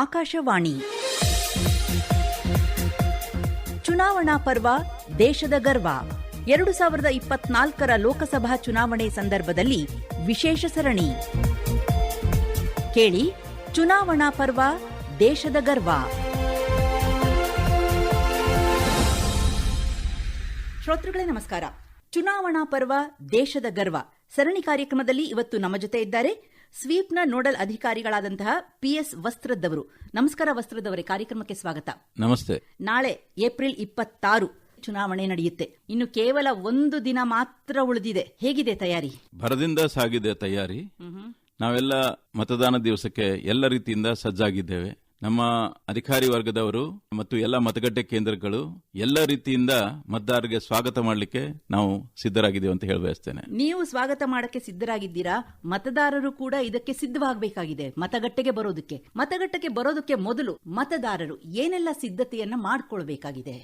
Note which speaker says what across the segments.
Speaker 1: ಆಕಾಶವಾಣಿ. ಚುನಾವಣಾ ಪರ್ವ ದೇಶದ ಗರ್ವ. ಎರಡು ಸಾವಿರದ ಇಪ್ಪತ್ನಾಲ್ಕರ ಲೋಕಸಭಾ ಚುನಾವಣೆ ಸಂದರ್ಭದಲ್ಲಿ ವಿಶೇಷ ಸರಣಿ. ಕೇಳಿ, ಚುನಾವಣಾ ಪರ್ವ ದೇಶದ ಗರ್ವ. ಶ್ರೋತೃಗಳೇ, ನಮಸ್ಕಾರ. ಚುನಾವಣಾ ಪರ್ವ ದೇಶದ ಗರ್ವ. ಸರಣಿ ಕಾರ್ಯಕ್ರಮದಲ್ಲಿ ಇವತ್ತು ನಮ್ಮ ಜೊತೆ ಇದ್ದಾರೆ ಸ್ವೀಪ್ನ ನೋಡಲ್ ಅಧಿಕಾರಿಗಳಾದಂತಹ ಪಿಎಸ್ ವಸ್ತ್ರದವರು ನಮಸ್ಕಾರ ವಸ್ತ್ರದವರೇ ಕಾರ್ಯಕ್ರಮಕ್ಕೆ ಸ್ವಾಗತ.
Speaker 2: ನಮಸ್ತೆ.
Speaker 1: ನಾಳೆ ಏಪ್ರಿಲ್ ಇಪ್ಪತ್ತಾರು ಚುನಾವಣೆ ನಡೆಯುತ್ತೆ. ಇನ್ನು ಕೇವಲ ಒಂದು ದಿನ ಮಾತ್ರ ಉಳಿದಿದೆ. ಹೇಗಿದೆ ತಯಾರಿ?
Speaker 2: ಭರದಿಂದ ಸಾಗಿದೆ ತಯಾರಿ. ನಾವೆಲ್ಲ ಮತದಾನ ದಿವಸಕ್ಕೆ ಎಲ್ಲ ರೀತಿಯಿಂದ ಸಜ್ಜಾಗಿದ್ದೇವೆ. ನಮ್ಮ ಅಧಿಕಾರಿ ವರ್ಗದವರು ಮತ್ತು ಎಲ್ಲ ಮತಗಟ್ಟೆ ಕೇಂದ್ರಗಳು ಎಲ್ಲ ರೀತಿಯಿಂದ ಮತದಾರರಿಗೆ ಸ್ವಾಗತ ಮಾಡಲಿಕ್ಕೆ ನಾವು ಸಿದ್ಧರಾಗಿದ್ದೇವೆ ಅಂತ ಹೇಳಿ ಬಯಸ್ತೇನೆ.
Speaker 1: ನೀವು ಸ್ವಾಗತ ಮಾಡಕ್ಕೆ ಸಿದ್ಧರಾಗಿದ್ದೀರಾ? ಮತದಾರರು ಕೂಡ ಇದಕ್ಕೆ ಸಿದ್ಧವಾಗಬೇಕಾಗಿದೆ ಮತಗಟ್ಟೆಗೆ ಬರೋದಕ್ಕೆ. ಮತಗಟ್ಟೆಗೆ ಬರೋದಕ್ಕೆ ಮೊದಲು ಮತದಾರರು ಏನೆಲ್ಲ ಸಿದ್ಧತೆಯನ್ನ ಮಾಡಿಕೊಳ್ಬೇಕಾಗಿದೆ?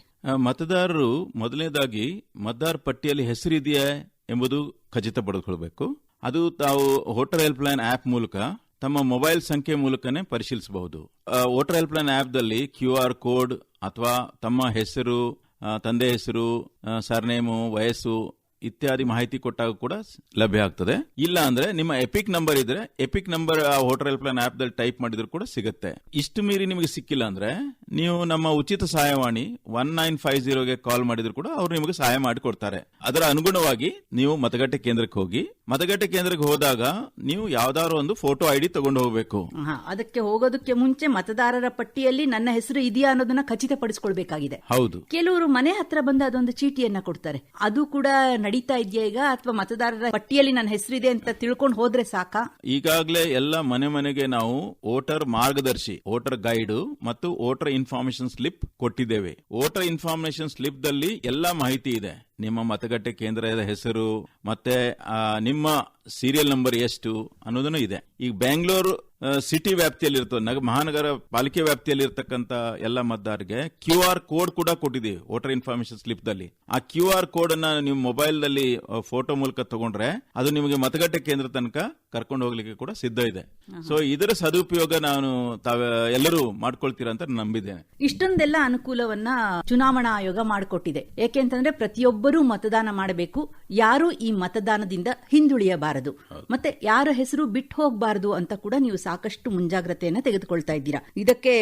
Speaker 2: ಮತದಾರರು ಮೊದಲನೇದಾಗಿ ಮತದಾರ ಪಟ್ಟಿಯಲ್ಲಿ ಹೆಸರಿದೆಯೇ ಎಂಬುದು ಖಚಿತಪಡಿಸ್ಕೊಳ್ಬೇಕು ಅದು ತಾವು ಹೋಟೆಲ್ ಹೆಲ್ಪ್ ಲೈನ್ ಆಪ್ ಮೂಲಕ ತಮ್ಮ ಮೊಬೈಲ್ ಸಂಖ್ಯೆ ಮೂಲಕನೇ ಪರಿಶೀಲಿಸಬಹುದು. ವೋಟರ್ ಹೆಲ್ಪ್ಲೈನ್ ಆಪ್ದಲ್ಲಿ ಕ್ಯೂ ಆರ್ ಕೋಡ್ ಅಥವಾ ತಮ್ಮ ಹೆಸರು ತಂದೆ ಹೆಸರು ಸರ್ನೇಮು ವಯಸ್ಸು ಇತ್ಯಾದಿ ಮಾಹಿತಿ ಕೊಟ್ಟಾಗ ಕೂಡ ಲಭ್ಯ ಆಗ್ತದೆ. ಇಲ್ಲ ಅಂದ್ರೆ ನಿಮ್ಮ ಎಪಿಕ್ ನಂಬರ್ ಇದ್ರೆ ಎಪಿಕ್ ನಂಬರ್ ಆ ಹೋಟೆಲ್ ಪ್ಲಾನ್ ಲೈನ್ ಆಪ್ ದಲ್ಲಿ ಟೈಪ್ ಮಾಡಿದ್ರು ಕೂಡ ಸಿಗುತ್ತೆ. ಇಷ್ಟು ಮೀರಿ ನಿಮಗೆ ಸಿಕ್ಕಿಲ್ಲ ಅಂದ್ರೆ ನೀವು ನಮ್ಮ ಉಚಿತ ಸಹಾಯವಾಣಿ ಒನ್ ನೈನ್ ಫೈವ್ ಜೀರೋಗೆ ಕಾಲ್ ಮಾಡಿದ್ರು ಕೂಡ ಅವ್ರು ನಿಮಗೆ ಸಹಾಯ ಮಾಡಿ ಕೊಡ್ತಾರೆ. ಅದರ ಅನುಗುಣವಾಗಿ ನೀವು ಮತಗಟ್ಟೆ ಕೇಂದ್ರಕ್ಕೆ ಹೋಗಿ ಮತಗಟ್ಟೆ ಕೇಂದ್ರಕ್ಕೆ ಹೋದಾಗ ನೀವು ಯಾವ್ದಾದ್ರು ಒಂದು ಫೋಟೋ ಐಡಿ ತಗೊಂಡು ಹೋಗಬೇಕು.
Speaker 1: ಅದಕ್ಕೆ ಹೋಗೋದಕ್ಕೆ ಮುಂಚೆ ಮತದಾರರ ಪಟ್ಟಿಯಲ್ಲಿ ನನ್ನ ಹೆಸರು ಇದೆಯಾ ಅನ್ನೋದನ್ನ ಖಚಿತಪಡಿಸಿಕೊಳ್ಬೇಕಾಗಿದೆ.
Speaker 2: ಹೌದು.
Speaker 1: ಕೆಲವರು ಮನೆ ಹತ್ರ ಬಂದ ಅದೊಂದು ಚೀಟಿಯನ್ನ ಕೊಡ್ತಾರೆ. ಅದು ಕೂಡ ನಡೀತಾ ಇದೆಯಾ ಈಗ? ಅಥವಾ ಮತದಾರರ ಪಟ್ಟಿಯಲ್ಲಿ ನನ್ನ ಹೆಸರಿದೆ ಅಂತ ತಿಳ್ಕೊಂಡು ಹೋದ್ರೆ ಸಾಕಾ?
Speaker 2: ಈಗಾಗಲೇ ಎಲ್ಲ ಮನೆ ಮನೆಗೆ ನಾವು ವೋಟರ್ ಮಾರ್ಗದರ್ಶಿ, ವೋಟರ್ ಗೈಡ್ ಮತ್ತು ವೋಟರ್ ಇನ್ಫಾರ್ಮೇಶನ್ ಸ್ಲಿಪ್ ಕೊಟ್ಟಿದ್ದೇವೆ. ವೋಟರ್ ಇನ್ಫಾರ್ಮೇಶನ್ ಸ್ಲಿಪ್ ದಲ್ಲಿ ಎಲ್ಲ ಮಾಹಿತಿ ಇದೆ. ನಿಮ್ಮ ಮತಗಟ್ಟೆ ಕೇಂದ್ರದ ಹೆಸರು, ಮತ್ತೆ ನಿಮ್ಮ ಸೀರಿಯಲ್ ನಂಬರ್ ಎಷ್ಟು ಅನ್ನೋದನ್ನು ಇದೆ. ಈಗ ಬೆಂಗಳೂರು ಸಿಟಿ ವ್ಯಾಪ್ತಿಯಲ್ಲಿ ಇರ್ತದೆ ನಗ, ಮಹಾನಗರ ಪಾಲಿಕೆ ವ್ಯಾಪ್ತಿಯಲ್ಲಿ ಇರ್ತಕ್ಕಂಥ ಎಲ್ಲ ಮತದಾರರಿಗೆ ಕ್ಯೂ ಆರ್ ಕೋಡ್ ಕೂಡ ಕೊಟ್ಟಿದ್ದೀವಿ ವೋಟರ್ ಇನ್ಫಾರ್ಮೇಶನ್ ಸ್ಲಿಪ್ ದಲ್ಲಿ. ಆ ಕ್ಯೂ ಆರ್ ಕೋಡ್ ಅನ್ನ ನೀವು ಮೊಬೈಲ್ನಲ್ಲಿ ಫೋಟೋ ಮೂಲಕ ತಗೊಂಡ್ರೆ, ಅದು ನಿಮಗೆ ಮತಗಟ್ಟೆ ಕೇಂದ್ರ ತನಕ ಕರ್ಕೊಂಡು ಹೋಗ್ಲಿಕ್ಕೆ ಕೂಡ ಸಿದ್ಧ ಇದೆ. ಸೊ ಇದರ ಸದುಪಯೋಗ ನಾನು ತಾವ ಎಲ್ಲರೂ ಮಾಡ್ಕೊಳ್ತೀರಾ ಅಂತ ನಂಬಿದ್ದೇನೆ.
Speaker 1: ಇಷ್ಟೊಂದೆಲ್ಲ ಅನುಕೂಲವನ್ನ ಚುನಾವಣಾ ಆಯೋಗ ಮಾಡಿಕೊಟ್ಟಿದೆ. ಏಕೆಂತಂದ್ರೆ ಪ್ರತಿಯೊಬ್ಬರೂ ಮತದಾನ ಮಾಡಬೇಕು. ಯಾರು ಈ ಮತದಾನದಿಂದ ಹಿಂದುಳಿಯಬಾರದು. ಮತ್ತೆ ಯಾರ ಹೆಸರು ಬಿಟ್ಟು ಹೋಗಬಾರದು ಅಂತ ಕೂಡ ನೀವು ಸಾಕಷ್ಟು ಮುಂಜಾಗ್ರತೆಯನ್ನ ತೆಗೆದುಕೊಳ್ತಾ ಇದ್ದೀರಾ. ಇದಕ್ಕೆ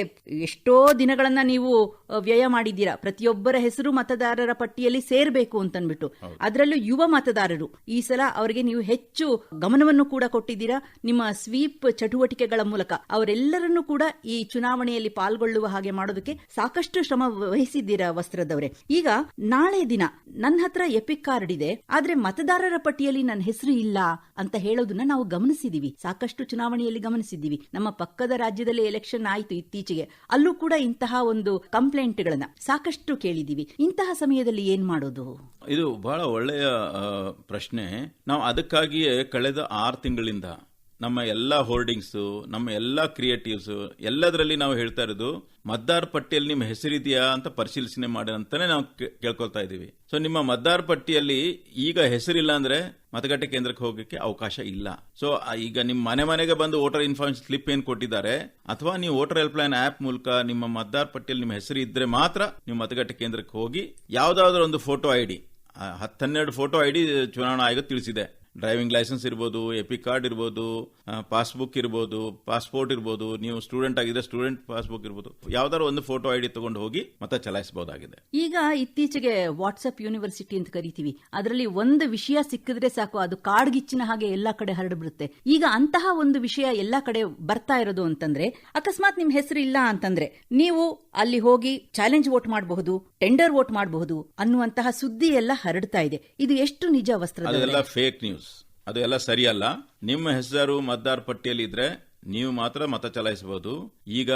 Speaker 1: ಎಷ್ಟೋ ದಿನಗಳನ್ನ ನೀವು ವ್ಯಯ ಮಾಡಿದ್ದೀರಾ. ಪ್ರತಿಯೊಬ್ಬರ ಹೆಸರು ಮತದಾರರ ಪಟ್ಟಿಯಲ್ಲಿ ಸೇರ್ಬೇಕು ಅಂತನ್ಬಿಟ್ಟು. ಅದರಲ್ಲೂ ಯುವ ಮತದಾರರು ಈ ಸಲ ಅವರಿಗೆ ನೀವು ಹೆಚ್ಚು ಗಮನವನ್ನು ಕೂಡ ಕೊಟ್ಟಿದ್ದೀರಾ? ನಿಮ್ಮ ಸ್ವೀಪ್ ಚಟುವಟಿಕೆಗಳ ಮೂಲಕ. ಅವರೆಲ್ಲರನ್ನೂ ಕೂಡ ಈ ಚುನಾವಣೆಯಲ್ಲಿ ಪಾಲ್ಗೊಳ್ಳುವ ಹಾಗೆ ಮಾಡೋದಕ್ಕೆ ಸಾಕಷ್ಟು ಶ್ರಮ ವಹಿಸಿದ್ದೀರಾ ವಸ್ತ್ರದವರೇ. ಈಗ ನಾಳೆ ದಿನ ನನ್ನ ಹತ್ರ ಎಪಿಕ್ ಕಾರ್ಡ್ ಇದೆ. ಆದ್ರೆ ಮತದಾರರ ಪಟ್ಟಿಯಲ್ಲಿ ನನ್ನ ಹೆಸರು ಇಲ್ಲ ಅಂತ ಹೇಳೋದನ್ನ ನಾವು ಗಮನಿಸಿದೀವಿ. ಸಾಕಷ್ಟು ಚುನಾವಣೆಯಲ್ಲಿ ಗಮನಿಸಿದ್ದೀವಿ ನಮ್ಮ ಪಕ್ಕದ ರಾಜ್ಯದಲ್ಲಿ ಎಲೆಕ್ಷನ್ ಆಯಿತು ಇತ್ತೀಚೆಗೆ. ಅಲ್ಲೂ ಕೂಡ ಇಂತಹ ಒಂದು ಕಂಪ್ಲೇಂಟ್ಗಳನ್ನ ಸಾಕಷ್ಟು ಕೇಳಿದೀವಿ. ಇಂತಹ ಸಮಯದಲ್ಲಿ ಏನ್ ಮಾಡೋದು?
Speaker 2: ಇದು ಬಹಳ ಒಳ್ಳೆಯ ಪ್ರಶ್ನೆ. ನಾವು ಅದಕ್ಕಾಗಿಯೇ ಕಳೆದ ಆರು ತಿಂಗಳಿಂದ ನಮ್ಮ ಎಲ್ಲ ಹೋರ್ಡಿಂಗ್ಸು ನಮ್ಮ ಎಲ್ಲ ಕ್ರಿಯೇಟಿವ್ಸ್ ಎಲ್ಲದರಲ್ಲಿ ನಾವು ಹೇಳ್ತಾ ಇರೋದು ಮತದಾರ ಪಟ್ಟಿಯಲ್ಲಿ ನಿಮ್ಮ ಹೆಸರಿದೆಯಾ ಅಂತ ಪರಿಶೀಲನೆ ಮಾಡಿ ಅಂತಾನೆ ನಾವು ಕೇಳ್ಕೊಳ್ತಾ ಇದ್ದೀವಿ. ಸೊ ನಿಮ್ಮ ಮತದಾರ ಪಟ್ಟಿಯಲ್ಲಿ ಈಗ ಹೆಸರಿಲ್ಲ ಅಂದ್ರೆ ಮತಗಟ್ಟೆ ಕೇಂದ್ರಕ್ಕೆ ಹೋಗಕ್ಕೆ ಅವಕಾಶ ಇಲ್ಲ. ಸೊ ಈಗ ನಿಮ್ಮ ಮನೆ ಮನೆಗೆ ಬಂದು ವೋಟರ್ ಇನ್ಫಾರ್ಮೇಶನ್ ಸ್ಲಿಪ್ ಏನ್ ಕೊಟ್ಟಿದ್ದಾರೆ, ಅಥವಾ ನೀವು ವೋಟರ್ ಹೆಲ್ಪ್ ಲೈನ್ ಆಪ್ ಮೂಲಕ ನಿಮ್ಮ ಮತದಾರ ಪಟ್ಟಿಯಲ್ಲಿ ನಿಮ್ಮ ಹೆಸರು ಇದ್ರೆ ಮಾತ್ರ ನೀವು ಮತಗಟ್ಟೆ ಕೇಂದ್ರಕ್ಕೆ ಹೋಗಿ, ಯಾವ್ದಾದ್ರು ಒಂದು ಫೋಟೋ ಐಡಿ ಹತ್ತೆರಡು ಫೋಟೋ ಐಡಿ ಚುನಾವಣಾ ಆಯೋಗ ತಿಳಿಸಿದೆ. ಡ್ರೈವಿಂಗ್ ಲೈಸೆನ್ಸ್ ಇರ್ಬೋದು ಎಪಿ ಕಾರ್ಡ್ ಇರ್ಬೋದು ಪಾಸ್ಬುಕ್ ಇರ್ಬೋದು ಪಾಸ್ಪೋರ್ಟ್ ಇರ್ಬೋದು ನೀವು ಸ್ಟೂಡೆಂಟ್ ಆಗಿದ್ರೆ ಸ್ಟೂಡೆಂಟ್ ಪಾಸ್ಬುಕ್ ಇರ್ಬೋದು. ಯಾವ್ದಾದ್ರು ಒಂದು ಫೋಟೋ ಐಡಿ ತಗೊಂಡು ಹೋಗಿ ಮತ ಚಲಾಯಿಸಬಹುದಾಗಿದೆ
Speaker 1: ಈಗ ಇತ್ತೀಚೆಗೆ ವಾಟ್ಸ್ಆಪ್ ಯೂನಿವರ್ಸಿಟಿ ಅಂತ ಕರಿತೀವಿ. ಅದರಲ್ಲಿ ಒಂದು ವಿಷಯ ಸಿಕ್ಕಿದ್ರೆ ಸಾಕು ಅದು ಕಾಡ್ಗಿಚ್ಚಿನ ಹಾಗೆ ಎಲ್ಲಾ ಕಡೆ ಹರಡ್ಬಿಡುತ್ತೆ. ಈಗ ಅಂತಹ ಒಂದು ವಿಷಯ ಎಲ್ಲಾ ಕಡೆ ಬರ್ತಾ ಇರೋದು ಅಂತಂದ್ರೆ ಅಕಸ್ಮಾತ್ ನಿಮ್ ಹೆಸರು ಇಲ್ಲ ಅಂತಂದ್ರೆ ನೀವು ಅಲ್ಲಿ ಹೋಗಿ ಚಾಲೆಂಜ್ ವೋಟ್ ಮಾಡಬಹುದು ಟೆಂಡರ್ ವೋಟ್ ಮಾಡಬಹುದು ಅನ್ನುವಂತಹ ಸುದ್ದಿ ಎಲ್ಲ ಹರಡ್ತಾ ಇದೆ. ಇದು ಎಷ್ಟು ನಿಜ
Speaker 2: ವಸ್ತ್ರ ಫೇಕ್ ನ್ಯೂಸ್ ಅದು ಎಲ್ಲ ಸರಿಯಲ್ಲ. ನಿಮ್ಮ ಹೆಸರು ಮತದಾರ ಪಟ್ಟಿಯಲ್ಲಿ ಇದ್ರೆ ನೀವು ಮಾತ್ರ ಮತ ಚಲಾಯಿಸಬಹುದು. ಈಗ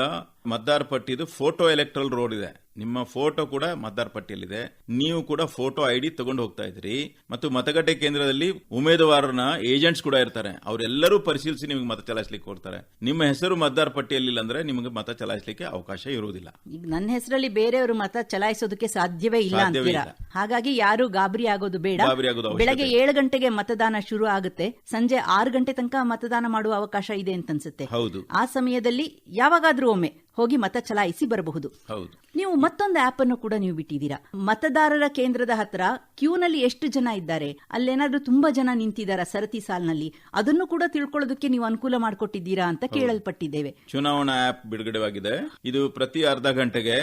Speaker 2: ಮತದಾರ ಪಟ್ಟಿದು ಫೋಟೋ ಎಲೆಕ್ಟ್ರಲ್ ರೋಡ್ ಇದೆ. ನಿಮ್ಮ ಫೋಟೋ ಕೂಡ ಮತದಾರ ಪಟ್ಟಿಯಲ್ಲಿದೆ. ನೀವು ಕೂಡ ಫೋಟೋ ಐಡಿ ತಗೊಂಡು ಹೋಗ್ತಾ ಇದ್ರಿ ಮತ್ತು ಮತಗಟ್ಟೆ ಕೇಂದ್ರದಲ್ಲಿ ಉಮೇದುವಾರನ ಏಜೆಂಟ್ಸ್ ಕೂಡ ಇರ್ತಾರೆ. ಅವರೆಲ್ಲರೂ ಪರಿಶೀಲಿಸಿ ನಿಮಗೆ ಮತ ಚಲಾಯಿಸಲಿಕ್ಕೆ ಕೊಡ್ತಾರೆ. ನಿಮ್ಮ ಹೆಸರು ಮತದಾರ ಪಟ್ಟಿಯಲ್ಲಿ ಅಂದ್ರೆ ನಿಮಗೆ ಮತ ಚಲಾಯಿಸಲಿಕ್ಕೆ ಅವಕಾಶ ಇರುವುದಿಲ್ಲ.
Speaker 1: ಈಗ ನನ್ನ ಹೆಸರಲ್ಲಿ ಬೇರೆಯವರು ಮತ ಚಲಾಯಿಸೋದಕ್ಕೆ ಸಾಧ್ಯವೇ ಇಲ್ಲ ಅಂತೀರಾ? ಹಾಗಾಗಿ ಯಾರು ಗಾಬರಿ ಆಗೋದು ಬೇಡ.
Speaker 2: ಗಾಬರಿ ಆಗೋದು
Speaker 1: ಬೆಳಗ್ಗೆ ಏಳು ಗಂಟೆಗೆ ಮತದಾನ ಶುರು ಆಗುತ್ತೆ. ಸಂಜೆ ಆರು ಗಂಟೆ ತನಕ ಮತದಾನ ಮಾಡುವ ಅವಕಾಶ ಇದೆ ಅಂತ ಅನ್ಸುತ್ತೆ.
Speaker 2: ಹೌದು.
Speaker 1: ಆ ಸಮಯದಲ್ಲಿ ಯಾವಾಗಾದ್ರೂ ಒಮ್ಮೆ ಹೋಗಿ ಮತ ಚಲಾಯಿಸಿ ಬರಬಹುದು.
Speaker 2: ಹೌದು.
Speaker 1: ನೀವು ಮತ್ತೊಂದು ಆಪ್ ಅನ್ನು ಕೂಡ ನೀವು ಬಿಟ್ಟಿದ್ದೀರಾ. ಮತದಾರರ ಕೇಂದ್ರದ ಹತ್ರ ಕ್ಯೂನಲ್ಲಿ ಎಷ್ಟು ಜನ ಇದ್ದಾರೆ? ಅಲ್ಲೇನಾದ್ರೂ ತುಂಬಾ ಜನ ನಿಂತಿದ್ದಾರೆ ಸರತಿ ಸಾಲಿನಲ್ಲಿ? ಅದನ್ನು ಕೂಡ ತಿಳ್ಕೊಳ್ಳೋದಕ್ಕೆ ನೀವು ಅನುಕೂಲ ಮಾಡಿಕೊಟ್ಟಿದ್ದೀರಾ ಅಂತ ಕೇಳಲ್ಪಟ್ಟಿದ್ದೇವೆ.
Speaker 2: ಚುನಾವಣಾ ಆಪ್ ಬಿಡುಗಡೆವಾಗಿದೆ. ಇದು ಪ್ರತಿ ಅರ್ಧ ಗಂಟೆಗೆ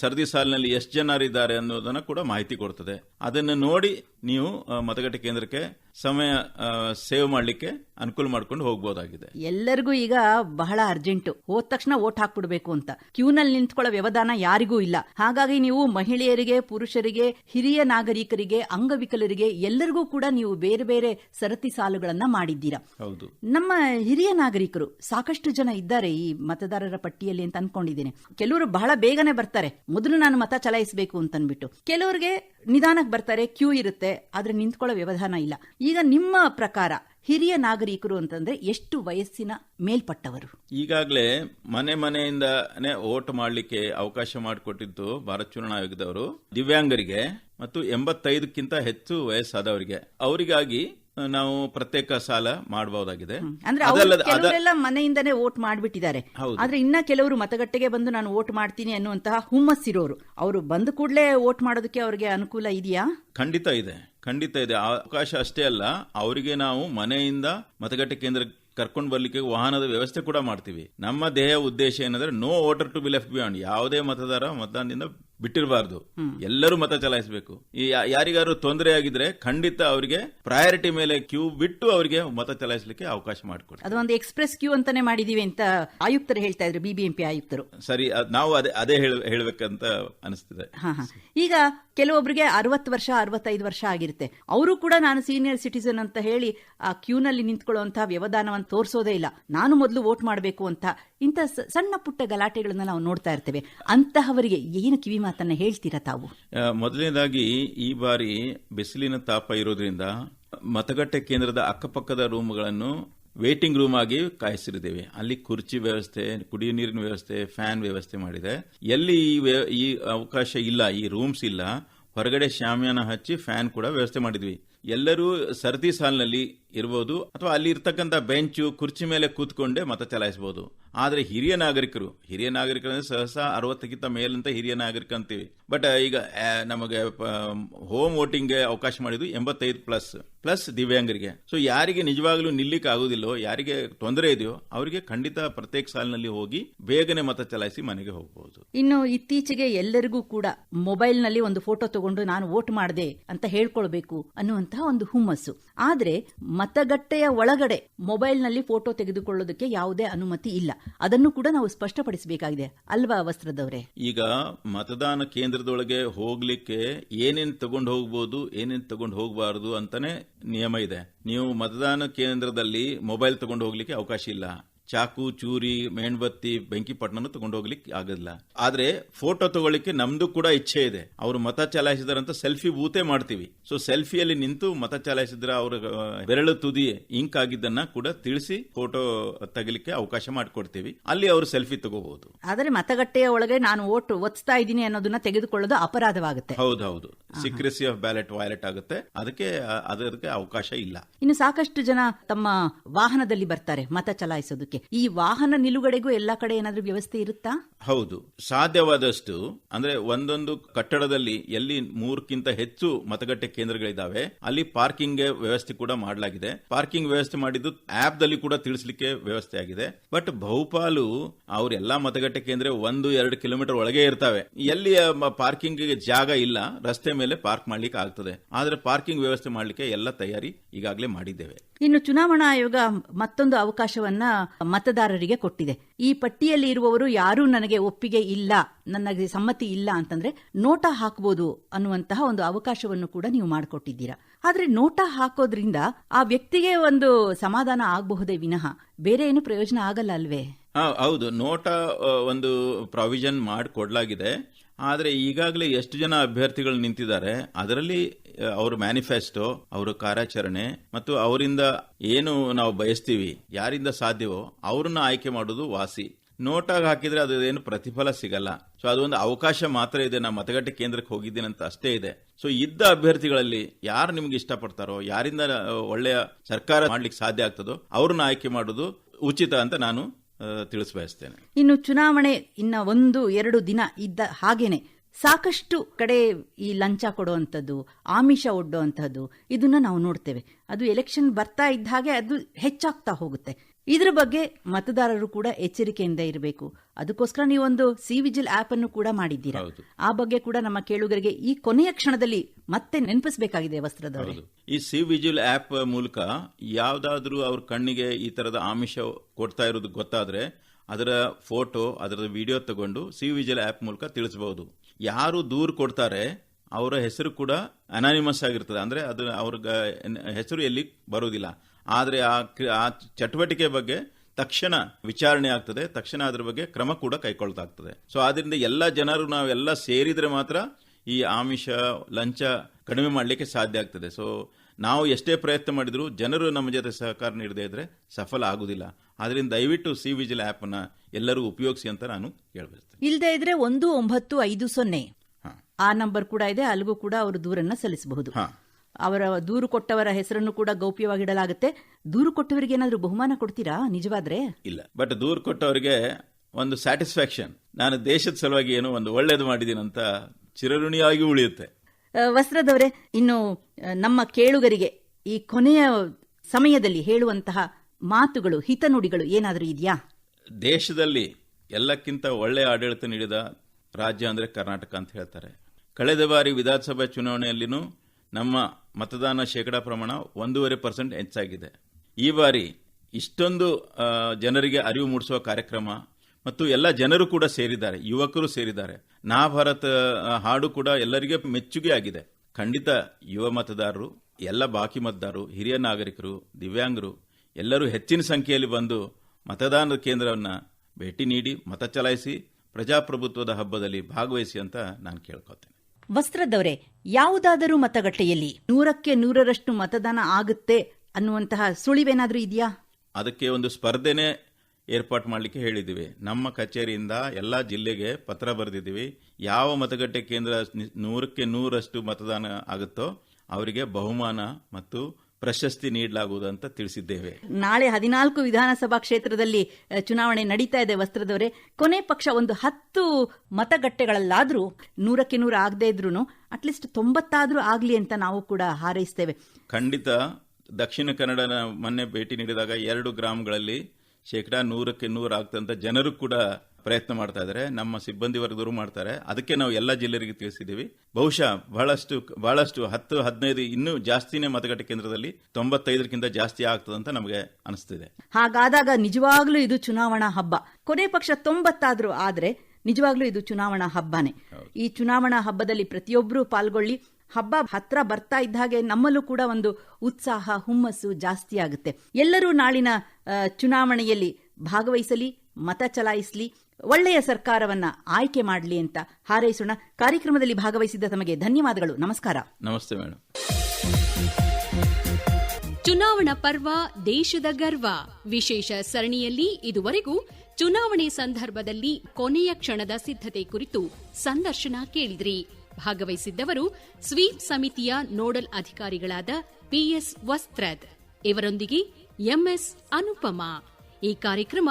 Speaker 2: ಸರದಿ ಸಾಲಿನಲ್ಲಿ ಎಷ್ಟು ಜನರಿದ್ದಾರೆ ಅನ್ನೋದನ್ನ ಕೂಡ ಮಾಹಿತಿ ಕೊಡ್ತದೆ. ಅದನ್ನು ನೋಡಿ ನೀವು ಮತಗಟ್ಟೆ ಕೇಂದ್ರಕ್ಕೆ ಸಮಯ ಸೇವ್ ಮಾಡಲಿಕ್ಕೆ ಅನುಕೂಲ ಮಾಡ್ಕೊಂಡು ಹೋಗ್ಬೋದಾಗಿದೆ.
Speaker 1: ಎಲ್ಲರಿಗೂ ಈಗ ಬಹಳ ಅರ್ಜೆಂಟ್. ಹೋದ ತಕ್ಷಣ ಓಟ್ ಹಾಕ್ಬಿಡ್ಬೇಕು ಅಂತ. ಕ್ಯೂನಲ್ಲಿ ನಿಂತ್ಕೊಳ್ಳೋ ವ್ಯವಧಾನ ಯಾರಿಗೂ ಇಲ್ಲ. ಹಾಗಾಗಿ ನೀವು ಮಹಿಳೆಯರಿಗೆ ಪುರುಷರಿಗೆ ಹಿರಿಯ ನಾಗರಿಕರಿಗೆ ಅಂಗವಿಕಲರಿಗೆ ಎಲ್ಲರಿಗೂ ಕೂಡ ನೀವು ಬೇರೆ ಬೇರೆ ಸರತಿ ಸಾಲುಗಳನ್ನ ಮಾಡಿದ್ದೀರಾ.
Speaker 2: ಹೌದು.
Speaker 1: ನಮ್ಮ ಹಿರಿಯ ನಾಗರಿಕರು ಸಾಕಷ್ಟು ಜನ ಇದ್ದಾರೆ ಈ ಮತದಾರರ ಪಟ್ಟಿಯಲ್ಲಿ ಅಂತ ಅನ್ಕೊಂಡಿದ್ದೇನೆ. ಕೆಲವರು ಬಹಳ ಬೇಗನೆ ಬರ್ತಾರೆ. ಮೊದಲು ನಾನು ಮತ ಚಲಾಯಿಸಬೇಕು ಅಂತ ಅನ್ಬಿಟ್ಟು ಕೆಲವರಿಗೆ ನಿಧಾನಕ್ಕೆ ಬರ್ತಾರೆ, ಕ್ಯೂ ಇರುತ್ತೆ, ಆದರೆ ನಿಂತ್ಕೊಳ್ಳೋ ವ್ಯವಧಾನ ಇಲ್ಲ. ಈಗ ನಿಮ್ಮ ಪ್ರಕಾರ ಹಿರಿಯ ನಾಗರಿಕರು ಅಂತಂದ್ರೆ ಎಷ್ಟು ವಯಸ್ಸಿನ ಮೇಲ್ಪಟ್ಟವರು?
Speaker 2: ಈಗಾಗಲೇ ಮನೆ ಮನೆಯಿಂದನೇ ವೋಟ್ ಮಾಡಲಿಕ್ಕೆ ಅವಕಾಶ ಮಾಡಿಕೊಟ್ಟಿದ್ದು ಭಾರತ ಚುನಾವಣಾ ಆಯೋಗದವರು, ದಿವ್ಯಾಂಗರಿಗೆ ಮತ್ತು ಎಂಬತ್ತೈದಕ್ಕಿಂತ ಹೆಚ್ಚು ವಯಸ್ಸಾದವರಿಗೆ. ಅವರಿಗಾಗಿ ನಾವು ಪ್ರತ್ಯೇಕ ಸಾಲ ಮಾಡಬಹುದಾಗಿದೆ
Speaker 1: ಅಂದ್ರೆ ಕೆಲವರೆಲ್ಲ ಮನೆಯಿಂದನೇ ವೋಟ್ ಮಾಡಿಬಿಟ್ಟಿದ್ದಾರೆ. ಆದ್ರೆ ಇನ್ನ ಕೆಲವರು ಮತಗಟ್ಟೆಗೆ ಬಂದು ನಾನು ವೋಟ್ ಮಾಡ್ತೀನಿ ಅನ್ನುವಂತಹ ಹುಮ್ಮಸ್ಸಿರೋರು. ಅವರು ಬಂದ ಕೂಡಲೇ ವೋಟ್ ಮಾಡೋದಕ್ಕೆ ಅವರಿಗೆ ಅನುಕೂಲ ಇದೆಯಾ?
Speaker 2: ಖಂಡಿತ ಇದೆ. ಖಂಡಿತ ಇದೆ. ಅವಕಾಶ ಅಷ್ಟೇ ಅಲ್ಲ ಅವರಿಗೆ ನಾವು ಮನೆಯಿಂದ ಮತಗಟ್ಟೆ ಕೇಂದ್ರ ಕರ್ಕೊಂಡು ಬರ್ಲಿಕ್ಕೆ ವಾಹನದ ವ್ಯವಸ್ಥೆ ಕೂಡ ಮಾಡ್ತೀವಿ. ನಮ್ಮ ದೇಹ ಉದ್ದೇಶ ಏನಂದ್ರೆ no voter to be left beyond ಯಾವುದೇ ಮತದಾರ ಮತದಾನದಿಂದ ಬಿಟ್ಟಿರಬಾರ್ದು. ಎಲ್ಲರೂ ಮತ ಚಲಾಯಿಸಬೇಕು. ಈ ಯಾರಿಗಾರು ಯಾರಿಗಾದ್ರು ತೊಂದರೆ ಆಗಿದ್ರೆ ಖಂಡಿತ ಅವರಿಗೆ ಪ್ರಯಾರಿಟಿ ಮೇಲೆ ಕ್ಯೂ ಬಿಟ್ಟು ಅವರಿಗೆ ಮತ ಚಲಾಯಿಸಲಿಕ್ಕೆ ಅವಕಾಶ ಮಾಡಿಕೊಡಿ.
Speaker 1: ಅದು ಒಂದು ಎಕ್ಸ್ಪ್ರೆಸ್ ಕ್ಯೂ ಅಂತಾನೆ ಮಾಡಿದೀವಿ ಅಂತ ಆಯುಕ್ತರು ಹೇಳ್ತಾ ಇದ್ರು ಬಿಬಿಎಂಪಿ ಆಯುಕ್ತರು.
Speaker 2: ಸರಿ ನಾವು ಅದೇ ಅದೇ ಹೇಳ- ಹೇಳ್ಬೇಕಂತ ಅನಿಸ್ತಿದೆ.
Speaker 1: ಈಗ ಕೆಲವೊಬ್ಬರಿಗೆ ಅರವತ್ತು ವರ್ಷ, ಅರವತ್ತೈದು ವರ್ಷ ಆಗಿರುತ್ತೆ. ಅವರು ಕೂಡ ನಾನು ಸೀನಿಯರ್ ಸಿಟಿಸನ್ ಅಂತ ಹೇಳಿ, ಆ ಕ್ಯೂನಲ್ಲಿ ನಿಂತ್ಕೊಳ್ಳುವಂತಹ ವ್ಯವಧಾನವನ್ನು ತೋರಿಸೋದೇ ಇಲ್ಲ. ನಾನು ಮೊದಲು ವೋಟ್ ಮಾಡಬೇಕು ಅಂತ ಇಂಥ ಸಣ್ಣ ಪುಟ್ಟ ಗಲಾಟೆಗಳನ್ನ ನಾವು ನೋಡ್ತಾ ಇರ್ತೇವೆ. ಅಂತಹವರಿಗೆ ಏನು ಕಿವಿ ಮಾತನ್ನ ಹೇಳ್ತೀರಾ ತಾವು?
Speaker 2: ಮೊದಲನೇದಾಗಿ ಈ ಬಾರಿ ಬಿಸಿಲಿನ ತಾಪ ಇರೋದ್ರಿಂದ ಮತಗಟ್ಟೆ ಕೇಂದ್ರದ ಅಕ್ಕಪಕ್ಕದ ರೂಮ್ಗಳನ್ನು ವೇಟಿಂಗ್ ರೂಮ್ ಆಗಿ ಕಾಯಿಸಿರಿದ್ದೇವೆ ಅಲ್ಲಿ ಕುರ್ಚಿ ವ್ಯವಸ್ಥೆ ಕುಡಿಯುವ ನೀರಿನ ವ್ಯವಸ್ಥೆ ಫ್ಯಾನ್ ವ್ಯವಸ್ಥೆ ಮಾಡಿದೆ. ಎಲ್ಲಿ ಈ ಅವಕಾಶ ಇಲ್ಲ, ಈ ರೂಮ್ಸ್ ಇಲ್ಲ, ಹೊರಗಡೆ ಶಾಮಿಯಾನ ಹಚ್ಚಿ ಫ್ಯಾನ್ ಕೂಡ ವ್ಯವಸ್ಥೆ ಮಾಡಿದ್ವಿ. ಎಲ್ಲರೂ ಸರದಿ ಸಾಲಿನಲ್ಲಿ ಇರಬಹುದು ಅಥವಾ ಅಲ್ಲಿ ಇರ್ತಕ್ಕಂಥ ಬೆಂಚು, ಕುರ್ಚಿ ಮೇಲೆ ಕೂತ್ಕೊಂಡೇ ಮತ ಚಲಾಯಿಸಬಹುದು ಆದರೆ ಹಿರಿಯ ನಾಗರಿಕರು ಹಿರಿಯ ನಾಗರಿಕರು ಸಹಸ ಸಹಸಾ ಅರವತ್ತಕ್ಕಿಂತ ಮೇಲಂತ ಹಿರಿಯ ನಾಗರಿಕ ಅಂತೀವಿ. ಬಟ್ ಈಗ ನಮಗೆ ಹೋಮ್ ವೋಟಿಂಗ್ಗೆ ಅವಕಾಶ ಮಾಡಿದ್ದು ಎಂಬತ್ತೈದು ಪ್ಲಸ್ ಪ್ಲಸ್ ದಿವ್ಯಾಂಗರಿಗೆ. ಸೊ ಯಾರಿಗೆ ನಿಜವಾಗ್ಲೂ ನಿಲ್ಲಿಕ್ಕೆ ಆಗೋದಿಲ್ಲೋ ಯಾರಿಗೆ ತೊಂದರೆ ಇದೆಯೋ, ಅವರಿಗೆ ಖಂಡಿತ ಪ್ರತ್ಯೇಕ ಸಾಲಿನಲ್ಲಿ ಹೋಗಿ ಬೇಗನೆ ಮತ ಚಲಾಯಿಸಿ ಮನೆಗೆ ಹೋಗಬಹುದು
Speaker 1: ಇನ್ನು ಇತ್ತೀಚೆಗೆ ಎಲ್ಲರಿಗೂ ಕೂಡ ಮೊಬೈಲ್ನಲ್ಲಿ ಒಂದು ಫೋಟೋ ತಗೊಂಡು ನಾನು ವೋಟ್ ಮಾಡಿದೆ ಅಂತ ಹೇಳ್ಕೊಳ್ಬೇಕು ಅನ್ನುವಂತಹ ಒಂದು ಹುಮ್ಮಸ್ಸು. ಆದ್ರೆ ಮತಗಟ್ಟೆಯ ಒಳಗಡೆ ಮೊಬೈಲ್ನಲ್ಲಿ ಫೋಟೋ ತೆಗೆದುಕೊಳ್ಳೋದಕ್ಕೆ ಯಾವುದೇ ಅನುಮತಿ ಇಲ್ಲ. ಅದನ್ನು ಕೂಡ ನಾವು ಸ್ಪಷ್ಟಪಡಿಸಬೇಕಾಗಿದೆ. ಅಲ್ವಾ ವಸ್ತ್ರದವರೇ?
Speaker 2: ಈಗ ಮತದಾನ ಕೇಂದ್ರದೊಳಗೆ ಹೋಗ್ಲಿಕ್ಕೆ ಏನೇನ್ ತಗೊಂಡು ಹೋಗ್ಬೋದು, ಏನೇನ್ ತಗೊಂಡು ಹೋಗಬಾರದು ಅಂತಾನೆ ನಿಯಮ ಇದೆ. ನೀವು ಮತದಾನ ಕೇಂದ್ರದಲ್ಲಿ ಮೊಬೈಲ್ ತಗೊಂಡು ಹೋಗ್ಲಿಕ್ಕೆ ಅವಕಾಶ ಇಲ್ಲ. ಚಾಕು ಚೂರಿ ಮೇಣ್ಬತ್ತಿ ಬೆಂಕಿ ಪಟ್ಟಣ ತಗೊಂಡೋಗ್ಲಿಕ್ಕೆ ಆಗಲ್ಲ. ಆದ್ರೆ ಫೋಟೋ ತಗೊಳ್ಳಿಕ್ಕೆ ನಮ್ದು ಕೂಡ ಇಚ್ಛೆ ಇದೆ. ಅವರು ಮತ ಚಲಾಯಿಸಿದಾರಂತ ಸೆಲ್ಫಿ ಬೂತೆ ಮಾಡ್ತೀವಿ. ಸೊ ಸೆಲ್ಫಿಯಲ್ಲಿ ನಿಂತು ಮತ ಚಲಾಯಿಸಿದ್ರ ಅವರ ಬೆರಳು ತುದಿ ಇಂಕ್ ಆಗಿದ್ದನ್ನ ಕೂಡ ತಿಳಿಸಿ ಫೋಟೋ ತೆಗಿಲಿಕ್ಕೆ ಅವಕಾಶ ಮಾಡಿಕೊಡ್ತೀವಿ. ಅಲ್ಲಿ ಅವರು ಸೆಲ್ಫಿ ತಗೋಬಹುದು.
Speaker 1: ಆದರೆ ಮತಗಟ್ಟೆಯ ಒಳಗೆ ನಾನು ವೋಟ್ ಒತ್ತಾ ಇದ್ದೀನಿ ಅನ್ನೋದನ್ನ ತೆಗೆದುಕೊಳ್ಳೋದು ಅಪರಾಧವಾಗುತ್ತೆ.
Speaker 2: ಹೌದೌದು. ಸೀಕ್ರೆಸಿ ಆಫ್ ಬ್ಯಾಲೆಟ್ ವೈಲೆಟ್ ಆಗುತ್ತೆ. ಅದಕ್ಕೆ ಅದಕ್ಕೆ ಅವಕಾಶ ಇಲ್ಲ.
Speaker 1: ಇನ್ನು ಸಾಕಷ್ಟು ಜನ ತಮ್ಮ ವಾಹನದಲ್ಲಿ ಬರ್ತಾರೆ ಮತ ಚಲಾಯಿಸೋದಕ್ಕೆ. ಈ ವಾಹನ ನಿಲುಗಡೆಗೂ ಎಲ್ಲಾ ಕಡೆ ಏನಾದ್ರೂ ವ್ಯವಸ್ಥೆ ಇರುತ್ತಾ?
Speaker 2: ಹೌದು. ಸಾಧ್ಯವಾದಷ್ಟು ಅಂದ್ರೆ ಒಂದೊಂದು ಕಟ್ಟಡದಲ್ಲಿ ಎಲ್ಲಿ ಮೂರಕ್ಕಿಂತ ಹೆಚ್ಚು ಮತಗಟ್ಟೆ ಕೇಂದ್ರಗಳಿದಾವೆ ಅಲ್ಲಿ ಪಾರ್ಕಿಂಗ್ ವ್ಯವಸ್ಥೆ ಕೂಡ ಮಾಡಲಾಗಿದೆ. ಪಾರ್ಕಿಂಗ್ ವ್ಯವಸ್ಥೆ ಮಾಡಿದ್ದು ಆಪ್ ದಲ್ಲಿ ಕೂಡ ತಿಳಿಸಲಿಕ್ಕೆ ವ್ಯವಸ್ಥೆ ಆಗಿದೆ. ಬಟ್ ಬಹುಪಾಲು ಅವ್ರೆಲ್ಲಾ ಮತಗಟ್ಟೆ ಕೇಂದ್ರ ಒಂದು ಎರಡು ಕಿಲೋಮೀಟರ್ ಒಳಗೆ ಇರ್ತವೆ. ಎಲ್ಲಿ ಪಾರ್ಕಿಂಗ್ ಜಾಗ ಇಲ್ಲ ರಸ್ತೆ ಮೇಲೆ ಪಾರ್ಕ್ ಮಾಡ್ಲಿಕ್ಕೆ ಆಗ್ತದೆ. ಆದ್ರೆ ಪಾರ್ಕಿಂಗ್ ವ್ಯವಸ್ಥೆ ಮಾಡ್ಲಿಕ್ಕೆ ಎಲ್ಲ ತಯಾರಿ ಈಗಾಗಲೇ ಮಾಡಿದ್ದೇವೆ.
Speaker 1: ಇನ್ನು ಚುನಾವಣಾ ಆಯೋಗ ಮತ್ತೊಂದು ಅವಕಾಶವನ್ನ ಮತದಾರರಿಗೆ ಕೊಟ್ಟಿದೆ. ಈ ಪಟ್ಟಿಯಲ್ಲಿ ಇರುವವರು ಯಾರೂ ನನಗೆ ಒಪ್ಪಿಗೆ ಇಲ್ಲ, ನನಗೆ ಸಮ್ಮತಿ ಇಲ್ಲ ಅಂತಂದ್ರೆ ನೋಟಾ ಹಾಕಬಹುದು ಅನ್ನುವಂತಹ ಒಂದು ಅವಕಾಶವನ್ನು ಕೂಡ ನೀವು ಮಾಡಿಕೊಟ್ಟಿದ್ದೀರಾ. ಆದ್ರೆ ನೋಟಾ ಹಾಕೋದ್ರಿಂದ ಆ ವ್ಯಕ್ತಿಗೆ ಒಂದು ಸಮಾಧಾನ ಆಗಬಹುದೇ ವಿನಃ? ಬೇರೆ ಏನು ಪ್ರಯೋಜನ ಆಗಲ್ಲ ಅಲ್ವೇ?
Speaker 2: ಹೌದು. ನೋಟ ಒಂದು ಪ್ರಾವಿಷನ್ ಮಾಡಿ ಕೊಡಲಾಗಿದೆ. ಆದ್ರೆ ಈಗಾಗಲೇ ಎಷ್ಟು ಜನ ಅಭ್ಯರ್ಥಿಗಳು ನಿಂತಿದ್ದಾರೆ, ಅದರಲ್ಲಿ ಅವರ ಮ್ಯಾನಿಫೆಸ್ಟೋ ಅವರ ಕಾರ್ಯಾಚರಣೆ ಮತ್ತು ಅವರಿಂದ ಏನು ನಾವು ಬಯಸ್ತೀವಿ, ಯಾರಿಂದ ಸಾಧ್ಯವೋ ಅವ್ರನ್ನ ಆಯ್ಕೆ ಮಾಡೋದು ವಾಸಿ. ನೋಟಾಗಿ ಹಾಕಿದ್ರೆ ಅದು ಏನು ಪ್ರತಿಫಲ ಸಿಗಲ್ಲ. ಸೊ ಅದೊಂದು ಅವಕಾಶ ಮಾತ್ರ ಇದೆ. ನಾ ಮತಗಟ್ಟೆ ಕೇಂದ್ರಕ್ಕೆ ಹೋಗಿದ್ದೀನಿ ಅಂತ ಅಷ್ಟೇ ಇದೆ. ಸೊ ಇದ್ದ ಅಭ್ಯರ್ಥಿಗಳಲ್ಲಿ ಯಾರು ನಿಮ್ಗೆ ಇಷ್ಟಪಡ್ತಾರೋ, ಯಾರಿಂದ ಒಳ್ಳೆಯ ಸರ್ಕಾರ ಮಾಡ್ಲಿಕ್ಕೆ ಸಾಧ್ಯ ಆಗ್ತದೋ ಅವ್ರನ್ನ ಆಯ್ಕೆ ಮಾಡೋದು ಉಚಿತ ಅಂತ ನಾನು ಆ, ತಿಳಿಸಬಯಸ್ತೇನೆ
Speaker 1: ಇನ್ನು ಚುನಾವಣೆ ಇನ್ನ ಒಂದು ಎರಡು ದಿನ ಇದ್ದ ಹಾಗೇನೆ ಸಾಕಷ್ಟು ಕಡೆ ಈ ಲಂಚ ಕೊಡುವಂಥದ್ದು ಆಮಿಷ ಒಡ್ಡುವಂಥದ್ದು ಇದನ್ನ ನಾವು ನೋಡ್ತೇವೆ. ಅದು ಎಲೆಕ್ಷನ್ ಬರ್ತಾ ಇದ್ದ ಹಾಗೆ ಅದು ಹೆಚ್ಚಾಗ್ತಾ ಹೋಗುತ್ತೆ. ಇದ್ರ ಬಗ್ಗೆ ಮತದಾರರು ಕೂಡ ಎಚ್ಚರಿಕೆಯಿಂದ ಇರಬೇಕು. ಅದಕ್ಕೋಸ್ಕರ ನೀವೊಂದು ಸಿ ವಿಜಿಲ್ ಆಪ್ ಅನ್ನು ಕೂಡ ಮಾಡಿದ್ದೀರಾ? ಆ ಬಗ್ಗೆ ಕೂಡ ನಮ್ಮ ಕೇಳುಗರಿಗೆ ಈ ಕೊನೆಯ ಕ್ಷಣದಲ್ಲಿ ಮತ್ತೆ ನೆನಪಿಸಬೇಕಾಗಿದೆ
Speaker 2: ವಸ್ತ್ರದ ಈ ಸಿ ವಿಜಿಲ್ ಆಪ್ ಮೂಲಕ ಯಾವ್ದಾದ್ರೂ ಅವ್ರ ಕಣ್ಣಿಗೆ ಈ ತರದ ಆಮಿಷ ಕೊಡ್ತಾ ಇರೋದು ಗೊತ್ತಾದ್ರೆ ಅದರ ಫೋಟೋ ಅದರ ವಿಡಿಯೋ ತಗೊಂಡು ಸಿ ವಿಜಿಲ್ ಆಪ್ ಮೂಲಕ ತಿಳಿಸಬಹುದು ಯಾರು ದೂರು ಕೊಡ್ತಾರೆ ಅವರ ಹೆಸರು ಕೂಡ ಅನಾನಿಮಸ್ ಆಗಿರ್ತದೆ. ಅಂದ್ರೆ ಅದು ಅವ್ರ ಹೆಸರು ಎಲ್ಲಿ ಬರುವುದಿಲ್ಲ ಆದ್ರೆ ಆ ಆ ಚಟುವಟಿಕೆ ಬಗ್ಗೆ ತಕ್ಷಣ ವಿಚಾರಣೆ ಆಗ್ತದೆ ತಕ್ಷಣ ಅದ್ರ ಬಗ್ಗೆ ಕ್ರಮ ಕೂಡ ಕೈಗೊಳ್ತಾಗ್ತದೆ ಸೊ ಆದ್ರಿಂದ ಎಲ್ಲ ಜನರು ನಾವೆಲ್ಲ ಸೇರಿದ್ರೆ ಮಾತ್ರ ಈ ಆಮಿಷ ಲಂಚ ಕಡಿಮೆ ಮಾಡಲಿಕ್ಕೆ ಸಾಧ್ಯ ಆಗ್ತದೆ. ಸೊ ನಾವು ಎಷ್ಟೇ ಪ್ರಯತ್ನ ಮಾಡಿದರೂ ಜನರು ನಮ್ಮ ಜೊತೆ ಸಹಕಾರ ನೀಡದೇ ಇದ್ರೆ ಸಫಲ ಆಗುದಿಲ್ಲ. ಆದ್ರಿಂದ ದಯವಿಟ್ಟು ಸಿ ವಿಜಿಲ್ ಆಪ್ ಅನ್ನ ಎಲ್ಲರೂ ಉಪಯೋಗಿಸಿ ಅಂತ ನಾನು ಹೇಳ್ಬಿಡ್ತೇನೆ.
Speaker 1: ಇಲ್ಲದೆ ಇದ್ರೆ ಒಂದು ಒಂಬತ್ತು ಐದು ಸೊನ್ನೆ. ಆ ನಂಬರ್ ಕೂಡ ಇದೆ ಅಲ್ಲಿಗೂ ಕೂಡ ಅವರು ದೂರನ್ನ ಸಲ್ಲಿಸಬಹುದು.
Speaker 2: ಹಾ.
Speaker 1: ಅವರ ದೂರು ಕೊಟ್ಟವರ ಹೆಸರನ್ನು ಕೂಡ ಗೌಪ್ಯವಾಗಿಡಲಾಗುತ್ತೆ ದೂರು ಕೊಟ್ಟವರಿಗೆ ಏನಾದರೂ ಬಹುಮಾನ ಕೊಡ್ತೀರಾ? ನಿಜವಾದ್ರೆ?
Speaker 2: ಇಲ್ಲ ಬಟ್ ದೂರು ಕೊಟ್ಟವರಿಗೆ ಒಂದು ಸ್ಯಾಟಿಸ್ಫ್ಯಾಕ್ಷನ್ ನಾನು ದೇಶದ ಸಲುವಾಗಿ ಏನೋ ಒಂದು ಒಳ್ಳೇದು ಅಂತ ಚಿರಋಣಿಯಾಗಿ ಉಳಿಯುತ್ತೆ.
Speaker 1: ವಸ್ತ್ರದವರೇ ಇನ್ನು ನಮ್ಮ ಕೇಳುಗರಿಗೆ ಈ ಕೊನೆಯ ಸಮಯದಲ್ಲಿ ಹೇಳುವಂತಹ ಮಾತುಗಳು ಹಿತನುಡಿಗಳು ಏನಾದರೂ ಇದೆಯಾ?
Speaker 2: ದೇಶದಲ್ಲಿ ಎಲ್ಲಕ್ಕಿಂತ ಒಳ್ಳೆಯ ಆಡಳಿತ ನೀಡಿದ ರಾಜ್ಯ ಅಂದರೆ ಕರ್ನಾಟಕ ಅಂತ ಹೇಳ್ತಾರೆ. ಕಳೆದ ಬಾರಿ ವಿಧಾನಸಭಾ ಚುನಾವಣೆಯಲ್ಲಿನೂ ನಮ್ಮ ಮತದಾನ ಶೇಕಡಾ ಪ್ರಮಾಣ ಒಂದೂವರೆ ಪರ್ಸೆಂಟ್ ಹೆಚ್ಚಾಗಿದೆ. ಈ ಬಾರಿ ಇಷ್ಟೊಂದು ಜನರಿಗೆ ಅರಿವು ಮೂಡಿಸುವ ಕಾರ್ಯಕ್ರಮ ಮತ್ತು ಎಲ್ಲ ಜನರು ಕೂಡ ಸೇರಿದ್ದಾರೆ, ಯುವಕರು ಸೇರಿದ್ದಾರೆ. ನಾ ಭಾರತ ಹಾಡು ಕೂಡ ಎಲ್ಲರಿಗೆ ಮೆಚ್ಚುಗೆ ಆಗಿದೆ. ಖಂಡಿತ ಯುವ ಮತದಾರರು, ಎಲ್ಲ ಬಾಕಿ ಮತದಾರರು, ಹಿರಿಯ ನಾಗರಿಕರು, ದಿವ್ಯಾಂಗರು, ಎಲ್ಲರೂ ಹೆಚ್ಚಿನ ಸಂಖ್ಯೆಯಲ್ಲಿ ಬಂದು ಮತದಾನ ಕೇಂದ್ರವನ್ನು ಭೇಟಿ ನೀಡಿ ಮತ ಚಲಾಯಿಸಿ ಪ್ರಜಾಪ್ರಭುತ್ವದ ಹಬ್ಬದಲ್ಲಿ ಭಾಗವಹಿಸಿ ಅಂತ ನಾನು ಕೇಳ್ಕೊತೇನೆ.
Speaker 1: ವಸ್ತ್ರದವರೇ, ಯಾವುದಾದರೂ ಮತಗಟ್ಟೆಯಲ್ಲಿ ನೂರಕ್ಕೆ ನೂರರಷ್ಟು ಮತದಾನ ಆಗುತ್ತೆ ಅನ್ನುವಂತಹ ಸುಳಿವೇನಾದರೂ ಇದೆಯಾ?
Speaker 2: ಅದಕ್ಕೆ ಒಂದು ಸ್ಪರ್ಧೆನೇ ಏರ್ಪಾಟ್ ಮಾಡಲಿಕ್ಕೆ ಹೇಳಿದ್ದೀವಿ. ನಮ್ಮ ಕಚೇರಿಯಿಂದ ಎಲ್ಲ ಜಿಲ್ಲೆಗೆ ಪತ್ರ ಬರೆದಿದ್ದೀವಿ. ಯಾವ ಮತಗಟ್ಟೆ ಕೇಂದ್ರ ನೂರಕ್ಕೆ ನೂರಷ್ಟು ಮತದಾನ ಆಗುತ್ತೋ ಅವರಿಗೆ ಬಹುಮಾನ ಮತ್ತು ಪ್ರಶಸ್ತಿ ನೀಡಲಾಗುವುದು ಅಂತ ತಿಳಿಸಿದ್ದೇವೆ.
Speaker 1: ನಾಳೆ ಹದಿನಾಲ್ಕು ವಿಧಾನಸಭಾ ಕ್ಷೇತ್ರದಲ್ಲಿ ಚುನಾವಣೆ ನಡೀತಾ ಇದೆ ವಸ್ತ್ರದವರೇ. ಕೊನೆ ಪಕ್ಷ ಒಂದು ಹತ್ತು ಮತಗಟ್ಟೆಗಳಲ್ಲಾದ್ರೂ ನೂರಕ್ಕೆ ನೂರ ಆಗದೇ ಇದ್ರು ಅಟ್ಲೀಸ್ಟ್ ತೊಂಬತ್ತಾದ್ರೂ ಆಗ್ಲಿ ಅಂತ ನಾವು ಕೂಡ ಹಾರೈಸ್ತೇವೆ.
Speaker 2: ಖಂಡಿತ ದಕ್ಷಿಣ ಕನ್ನಡ ಮೊನ್ನೆ ಭೇಟಿ ನೀಡಿದಾಗ ಎರಡು ಗ್ರಾಮಗಳಲ್ಲಿ ಶೇಕಡಾ ನೂರಕ್ಕೆ ನೂರ ಆಗ್ತಂತ ಜನರು ಕೂಡ ಪ್ರಯತ್ನ ಮಾಡ್ತಾ ಇದ್ದಾರೆ. ನಮ್ಮ ಸಿಬ್ಬಂದಿ ವರ್ಗದವರು ಮಾಡ್ತಾರೆ. ಅದಕ್ಕೆ ನಾವು ಎಲ್ಲ ಜಿಲ್ಲೆರಿಗೆ ತಿಳಿಸಿದ್ದೀವಿ. ಬಹುಶಃ ಬಹಳಷ್ಟು ಬಹಳಷ್ಟು ಹತ್ತು ಹದಿನೈದು ಇನ್ನೂ ಜಾಸ್ತಿನೇ ಮತಗಟ್ಟೆ ಕೇಂದ್ರದಲ್ಲಿ ತೊಂಬತ್ತೈದಕ್ಕಿಂತ ಜಾಸ್ತಿ ಆಗ್ತದೆ ಅಂತ ನಮಗೆ ಅನಿಸ್ತಿದೆ.
Speaker 1: ಹಾಗಾದಾಗ ನಿಜವಾಗ್ಲೂ ಇದು ಚುನಾವಣಾ ಹಬ್ಬ. ಕೊನೆ ಪಕ್ಷ ತೊಂಬತ್ತಾದ್ರೂ ಆದ್ರೆ ನಿಜವಾಗ್ಲೂ ಇದು ಚುನಾವಣಾ ಹಬ್ಬನೇ. ಈ ಚುನಾವಣಾ ಹಬ್ಬದಲ್ಲಿ ಪ್ರತಿಯೊಬ್ಬರೂ ಪಾಲ್ಗೊಳ್ಳಿ. ಹಬ್ಬ ಹತ್ರ ಬರ್ತಾ ಇದ್ದ ಹಾಗೆ ನಮ್ಮಲ್ಲೂ ಕೂಡ ಒಂದು ಉತ್ಸಾಹ ಹುಮ್ಮಸ್ಸು ಜಾಸ್ತಿ ಆಗುತ್ತೆ. ಎಲ್ಲರೂ ನಾಳಿನ ಚುನಾವಣೆಯಲ್ಲಿ ಭಾಗವಹಿಸಲಿ ಮತ ಚಲಾಯಿಸಲಿ ಒಳ್ಳೆಯ ಸರ್ಕಾರವನ್ನ ಆಯ್ಕೆ ಮಾಡಲಿ ಅಂತ ಹಾರೈಸೋಣ. ಕಾರ್ಯಕ್ರಮದಲ್ಲಿ ಭಾಗವಹಿಸಿದ್ದ ತಮಗೆ ಧನ್ಯವಾದಗಳು. ನಮಸ್ಕಾರ.
Speaker 2: ನಮಸ್ತೆ ಮೇಡಮ್
Speaker 3: ಚುನಾವಣಾ ಪರ್ವ ದೇಶದ ಗರ್ವ. ವಿಶೇಷ ಸರಣಿಯಲ್ಲಿ ಇದುವರೆಗೂ ಚುನಾವಣೆ ಸಂದರ್ಭದಲ್ಲಿ ಕೊನೆಯ ಕ್ಷಣದ ಸಿದ್ಧತೆ ಕುರಿತು ಸಂದರ್ಶನ ಕೇಳಿದ್ರಿ. ಭಾಗವಹಿಸಿದ್ದವರು ಸ್ವೀಪ್ ಸಮಿತಿಯ ನೋಡಲ್ ಅಧಿಕಾರಿಗಳಾದ ಪಿಎಸ್ ವಸ್ತ್ರದ್. ಇವರೊಂದಿಗೆ ಎಂಎಸ್ ಅನುಪಮಾ. ಈ ಕಾರ್ಯಕ್ರಮ